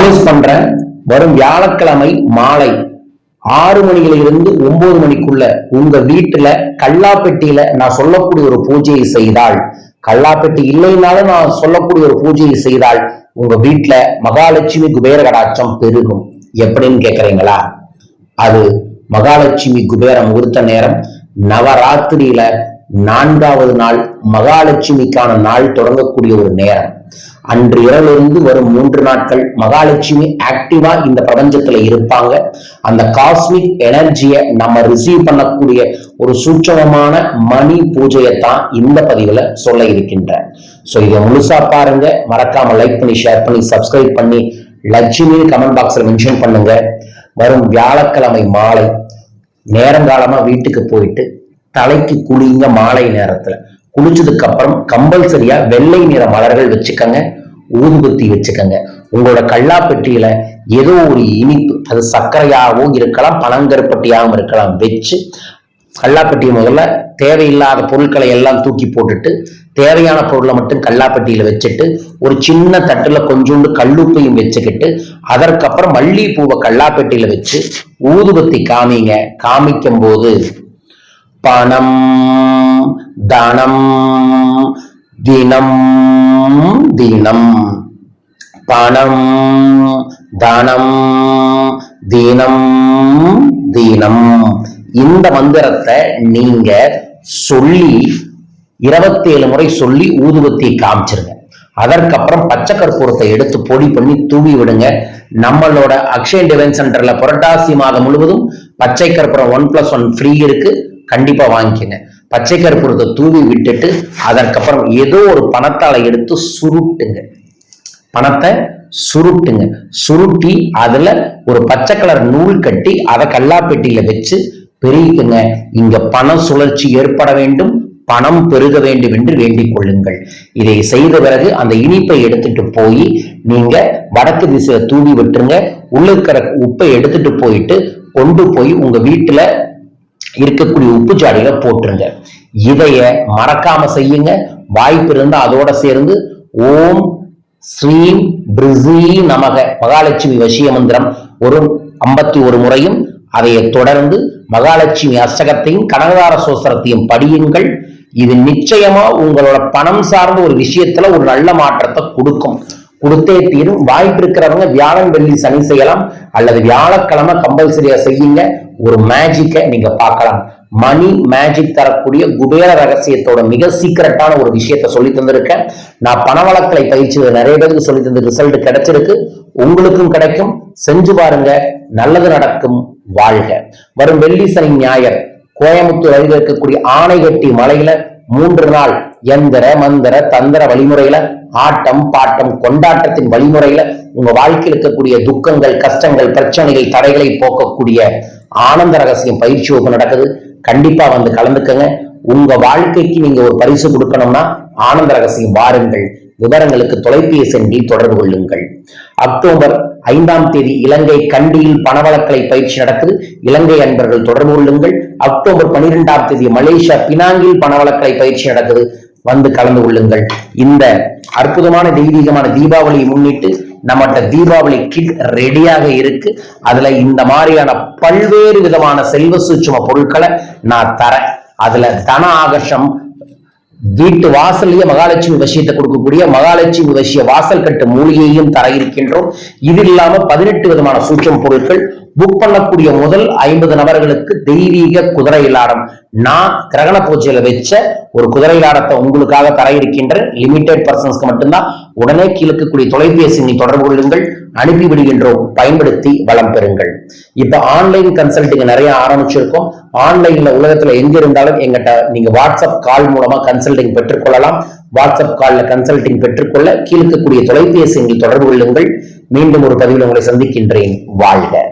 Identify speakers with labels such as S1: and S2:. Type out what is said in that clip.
S1: Promise பண்றேன். வரும் வியாழக்கிழமை மாலை ஆறு மணியில இருந்து ஒன்பது மணிக்குள்ள உங்க வீட்டுல கல்லாப்பெட்டியில நான் சொல்லக்கூடிய ஒரு பூஜையை செய்தால் கல்லாப்பெட்டி இல்லைனாலும் நான் சொல்லக்கூடிய ஒரு பூஜையை செய்தால் உங்க வீட்டுல மகாலட்சுமி குபேர கடாட்சம் பெருகும். எப்படின்னு கேக்குறீங்களா? அது மகாலட்சுமி குபேர முகூர்த்த நேரம் நவராத்திரியில நான்காவது நாள் மகாலட்சுமிக்கான நாள் தொடங்கக்கூடிய ஒரு நேரம். அன்று இரவிலிருந்து வரும் மூன்று நாட்கள் மகாலட்சுமி ஆக்டிவா இந்த பிரபஞ்சத்துல இருப்பாங்க. அந்த காஸ்மிக் எனர்ஜியை நம்ம ரிசீவ் பண்ணக்கூடிய ஒரு சூட்சமமான மணி பூஜையை தான் இந்த பதிவுல சொல்ல இருக்கின்றேன். ஸோ இதை முழுசா பாருங்க. மறக்காம லைக் பண்ணி ஷேர் பண்ணி சப்ஸ்கிரைப் பண்ணி லட்சுமி கமெண்ட் பாக்ஸ்ல மென்ஷன் பண்ணுங்க. வரும் வியாழக்கிழமை மாலை நேரங்காலமா வீட்டுக்கு போயிட்டு தலைக்கு குளிங்க மாலை நேரத்துல. குளிச்சதுக்கு அப்புறம் கம்பல்சரியா வெள்ளை நிற மலர்கள் வச்சுக்கங்க ஊதுபத்தி வச்சுக்கங்க. உங்களோட கல்லாப்பெட்டியில ஏதோ ஒரு இனிப்பு அது சர்க்கரையாகவும் இருக்கலாம் பனங்கருப்பட்டியாகவும் இருக்கலாம் வச்சு கல்லாப்பெட்டியை முதல்ல தேவையில்லாத பொருட்களை எல்லாம் தூக்கி போட்டுட்டு தேவையான பொருளை மட்டும் கல்லாப்பெட்டியில வச்சுட்டு ஒரு சின்ன தட்டுல கொஞ்சோண்டு கல்லுப்பையும் வச்சுக்கிட்டு அதற்கப்புறம் மல்லிகைப்பூவை கல்லாப்பெட்டியில வச்சு ஊதுபத்தி காமிங்க. காமிக்கும் போது பணம் தனம் தினம் தினம். பணம் தனம் தினம் தினம். இந்த மந்திரத்தை நீங்க சொல்லி இருபத்தேழு முறை சொல்லி ஊதுபத்தியை காமிச்சிருங்க. அதற்கப்புறம் பச்சை கற்பூரத்தை எடுத்து பொடி பண்ணி தூவி விடுங்க. நம்மளோட அக்ஷய டிவைன் சென்டர்ல புரட்டாசி மாதம் முழுவதும் பச்சை கற்பூரம் ஒன் பிளஸ் ஒன் ஃப்ரீ இருக்கு. கண்டிப்பா வாங்கிக்கங்க. பச்சை கற்பூரத்தை தூவி விட்டுட்டு அதற்கப்புறம் ஏதோ ஒரு பணத்தால எடுத்து சுருட்டுங்க. பணத்தை சுருட்டுங்க. சுருட்டி அதுல ஒரு பச்சை கலர் நூல் கட்டி அதை கல்லாப்பெட்டியில வச்சு பெருகிக்குங்க. இங்க பண சுழற்சி ஏற்பட வேண்டும் பணம் பெருக வேண்டும் என்று வேண்டிக் கொள்ளுங்கள். இதை செய்த பிறகு அந்த இனிப்பை எடுத்துட்டு போய் நீங்க வடக்கு திசையில தூவி விட்டுருங்க. உள்ள இருக்கிற உப்பை எடுத்துட்டு போயிட்டு கொண்டு போய் உங்க வீட்டுல இருக்கக்கூடிய உப்பு ஜாடியில போட்டுருங்க. இதைய மறக்காம செய்யுங்க. வாய்ப்பு இருந்தா அதோட சேர்ந்து ஓம் ஸ்ரீம் பிரிசி நமக. மகாலட்சுமி வசிய மந்திரம் ஒரு ஐம்பத்தி ஒரு முறையும் அதைய தொடர்ந்து மகாலட்சுமி அஷ்டகத்தையும் கனகதார சோஸ்திரத்தையும் படியுங்கள். இது நிச்சயமா உங்களோட பணம் சார்ந்த ஒரு விஷயத்துல ஒரு நல்ல மாற்றத்தை கொடுக்கும். கொடுத்தே தீரும். வாய்ப்பு இருக்கிறவங்க வியாழன் வெள்ளி சனி செய்யலாம். அல்லது வியாழக்கிழமை கம்பல்சரியா செய்யுங்க. ஒரு மேஜிக்கை நீங்க பார்க்கலாம். மணி மேஜிக் தரக்கூடிய குபேர ரகசியத்தோட மிக சீக்கிரட்டான ஒரு விஷயத்த சொல்லி தந்திருக்கேன். நான் பண வழக்கலை நிறைய பேருக்கு சொல்லி தந்த ரிசல்ட் கிடைச்சிருக்கு. உங்களுக்கும் கிடைக்கும். செஞ்சு பாருங்க. நல்லது நடக்கும். வாழ்க. வரும் வெள்ளி சனி ஞாயர் கோயம்புத்தூர் அருகே இருக்கக்கூடிய ஆணைகட்டி மலையில மூன்று நாள் எந்திர மந்திர தந்திர வழிமுறையில ஆட்டம் பாட்டம் கொண்டாட்டத்தின் வழிமுறையில உங்க வாழ்க்கையில் இருக்கக்கூடிய துக்கங்கள் கஷ்டங்கள் பிரச்சனைகள் தடைகளை போக்கக்கூடிய ஆனந்த ரகசியம் பயிற்சி வகுப்பு நடக்குது. கண்டிப்பா வந்து கலந்துக்கங்க. உங்க வாழ்க்கைக்கு நீங்க ஒரு பரிசு கொடுக்கணும்னா ஆனந்த ரகசியம் வாருங்கள். விவரங்களுக்கு தொலைபேசி எண்ணில் தொடர்பு கொள்ளுங்கள். அக்டோபர் ஐந்தாம் தேதி இலங்கை கண்டியில் பணவளக்கலை பயிற்சி நடக்குது. இலங்கை அன்பர்கள் தொடர்பு கொள்ளுங்கள். அக்டோபர் பனிரெண்டாம் தேதி மலேசியா பினாங்கில் பணவளக்கலை பயிற்சி நடக்குது. வந்து கலந்து கொள்ளுங்கள். இந்த அற்புதமான தெய்வீகமான தீபாவளியை முன்னிட்டு நம்மகிட்ட தீபாவளி கிட் ரெடியாக இருக்கு. அதுல இந்த மாதிரியான பல்வேறு விதமான செல்வ சூட்சும பொருட்களை நான் தரேன். அதுல தன ஆகர்ஷம் வீட்டு வாசல்லையே மகாலட்சுமி வசியத்தை கொடுக்கக்கூடிய மகாலட்சுமி வசிய வாசல் கட்டு மூலிகையையும் தர இருக்கின்றோம். இது இல்லாம பதினெட்டு விதமான சூட்சம் பொருட்கள் புக் பண்ணக்கூடிய முதல் ஐம்பது நபர்களுக்கு தெய்வீக குதிரை இல்லாடம் நான் கிரகண பூஜையில வச்ச ஒரு குதிரை லாடத்தை உங்களுக்காக தர இருக்கின்ற லிமிடெட் பர்சன்ஸ்க்கு மட்டும்தான் உடனே கீழக்கக்கூடிய தொலைபேசி எண்ணை தொடர்பு கொள்ளுங்கள் அனுப்பி விடுகின்றோம் பயன்படுத்தி வளம் பெறுங்கள். இப்ப ஆன்லைன் கன்சல்டிங் நிறைய ஆரம்பிச்சிருக்கோம். ஆன்லைன்ல உலகத்துல எங்க இருந்தாலும் எங்கிட்ட நீங்க வாட்ஸ்அப் கால் மூலமா கன்சல்டிங் பெற்றுக்கொள்ளலாம் வாட்ஸ்அப் கால்ல கன்சல்டிங் பெற்றுக்கொள்ள கீழ்க்கக்கூடிய தொலைபேசி எண்ணில் தொடர்பு கொள்ளுங்கள். மீண்டும் ஒரு பதிவில் உங்களை சந்திக்கின்றேன். வாழ்க.